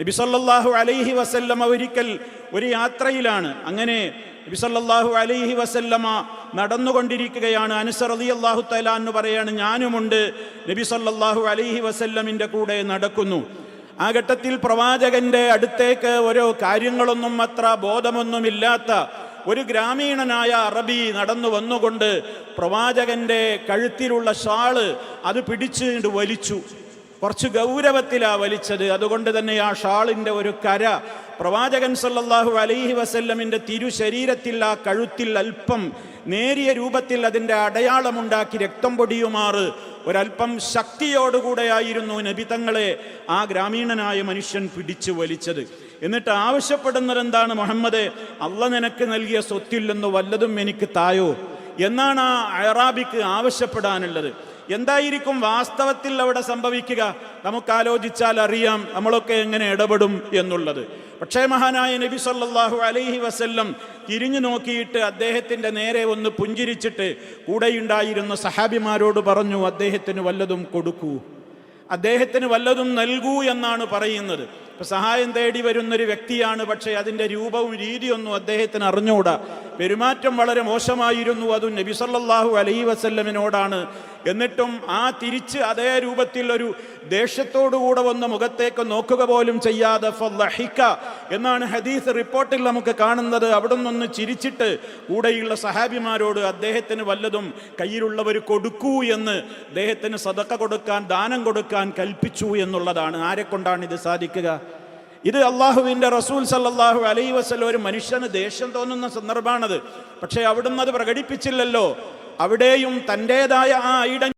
നബി സല്ലല്ലാഹു അലൈഹി വസല്ലമ ഒരിക്കൽ ഒരു യാത്രയിലാണ്. അങ്ങനെ നബി സല്ലല്ലാഹു അലൈഹി വസല്ലമ നടന്നുകൊണ്ടിരിക്കുകയാണ്. അനുസർ അലി അള്ളാഹു തലാ എന്ന് പറയാണ് ഞാനുമുണ്ട് നബി സല്ലല്ലാഹു അലൈഹി വസല്ലമിന്റെ കൂടെ നടക്കുന്നു. ആ ഘട്ടത്തിൽ പ്രവാചകന്റെ അടുത്തേക്ക് ഓരോ കാര്യങ്ങളൊന്നും അത്ര ബോധമൊന്നുമില്ലാത്ത ഒരു ഗ്രാമീണനായ അറബി നടന്നു വന്നുകൊണ്ട് പ്രവാചകന്റെ കഴുത്തിലുള്ള ഷാൾ അത് പിടിച്ചുകൊണ്ട് വലിച്ചു. കുറച്ച് ഗൗരവത്തിലാ വലിച്ചത്. അതുകൊണ്ട് തന്നെ ആ ഷാളിന്റെ ഒരു കര പ്രവാചകൻ സല്ലാഹു അലൈഹി വസല്ലമിന്റെ തിരുശരീരത്തിൽ ആ കഴുത്തിൽ അല്പം നേരിയ രൂപത്തിൽ അതിന്റെ അടയാളമുണ്ടാക്കി രക്തം പൊടിയുമാറ് ഒരല്പം ശക്തിയോടുകൂടെയായിരുന്നു നബിതങ്ങളെ ആ ഗ്രാമീണനായ മനുഷ്യൻ പിടിച്ചു വലിച്ചത്. എന്നിട്ട് ആവശ്യപ്പെടുന്നത് എന്താണ്? മുഹമ്മദ് അള്ള നിനക്ക് നൽകിയ സ്വത്തില്ലെന്ന് വല്ലതും എനിക്ക് തായോ? എന്നാണ് ആ അറാബിക്ക് ആവശ്യപ്പെടാനുള്ളത്. എന്തായിരിക്കും വാസ്തവത്തിൽ അവിടെ സംഭവിക്കുക? നമുക്ക് ആലോചിച്ചാൽ അറിയാം നമ്മളൊക്കെ എങ്ങനെ ഇടപെടും എന്നുള്ളത്. പക്ഷേ മഹാനായ നബി സല്ലാഹു അലൈഹി വസല്ലം തിരിഞ്ഞു നോക്കിയിട്ട് അദ്ദേഹത്തിന്റെ നേരെ ഒന്ന് പുഞ്ചിരിച്ചിട്ട് കൂടെയുണ്ടായിരുന്ന സഹാബിമാരോട് പറഞ്ഞു അദ്ദേഹത്തിന് വല്ലതും കൊടുക്കൂ. അദ്ദേഹത്തിന് വല്ലതും നൽകൂ എന്നാണ് പറയുന്നത്. സഹായം തേടി വരുന്നൊരു വ്യക്തിയാണ് പക്ഷേ അതിന്റെ രൂപവും രീതിയൊന്നും അദ്ദേഹത്തിന് അറിഞ്ഞുകൂടാ. പെരുമാറ്റം വളരെ മോശമായിരുന്നു അതും നബി സല്ലല്ലാഹു അലൈഹി വസല്ലമിനോടാണ്. എന്നിട്ടും ആ തിരിച്ച് അതേ രൂപത്തിൽ ഒരു ദേഷ്യത്തോടുകൂടെ വന്ന് മുഖത്തേക്ക് നോക്കുക പോലും ചെയ്യാതെ ഫളഹിക എന്നാണ് ഹദീസ് റിപ്പോർട്ടിൽ നമുക്ക് കാണുന്നത്. അവിടെ നിന്നൊന്ന് ചിരിച്ചിട്ട് കൂടെയുള്ള സഹാബിമാരോട് അദ്ദേഹത്തിന് വല്ലതും കയ്യിലുള്ളവർ കൊടുക്കൂ എന്ന് അദ്ദേഹത്തിന് സതക്ക കൊടുക്കാൻ ദാനം കൊടുക്കാൻ കൽപ്പിച്ചു എന്നുള്ളതാണ്. ആരെ കൊണ്ടാണ് ഇത് സാധിക്കുക? ഇത് അള്ളാഹുവിന്റെ റസൂൽ സല്ലാഹു അലൈ വസല്ലം ഒരു മനുഷ്യന് ദേഷ്യം തോന്നുന്ന സന്ദർഭമാണത്. പക്ഷേ അവിടുന്ന് അത് പ്രകടിപ്പിച്ചില്ലല്ലോ. അവിടെയും തന്റെതായ ആ ഐഡൻ